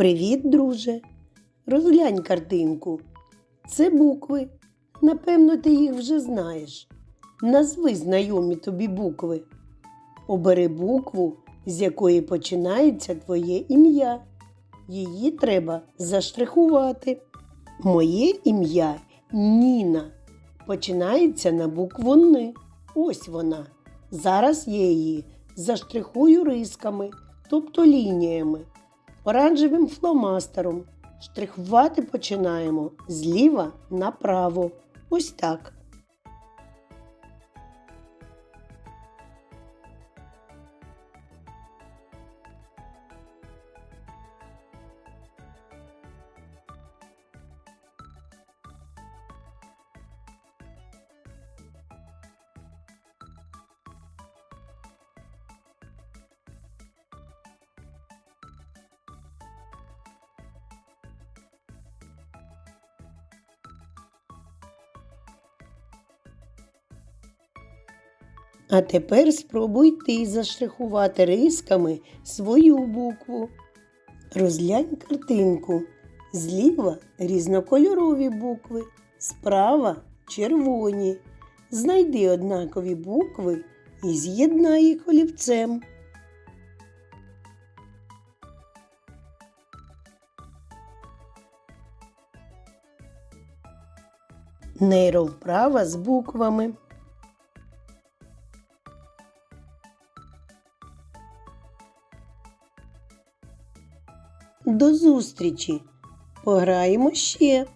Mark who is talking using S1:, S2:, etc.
S1: Привіт, друже. Розглянь картинку. Це букви. Напевно, ти їх вже знаєш. Назви знайомі тобі букви. Обери букву, з якої починається твоє ім'я. Її треба заштрихувати. Моє ім'я Ніна. Починається на букву Н. Ось вона. Зараз я її заштрихую рисками, тобто лініями, оранжевим фломастером. Штрихувати починаємо зліва направо. Ось так. А тепер спробуй ти заштрихувати рисками свою букву. Розглянь картинку. Зліва різнокольорові букви, справа червоні. Знайди однакові букви і з'єднай їх олівцем. Нейровправа з буквами. До зустрічі! Пограємо ще!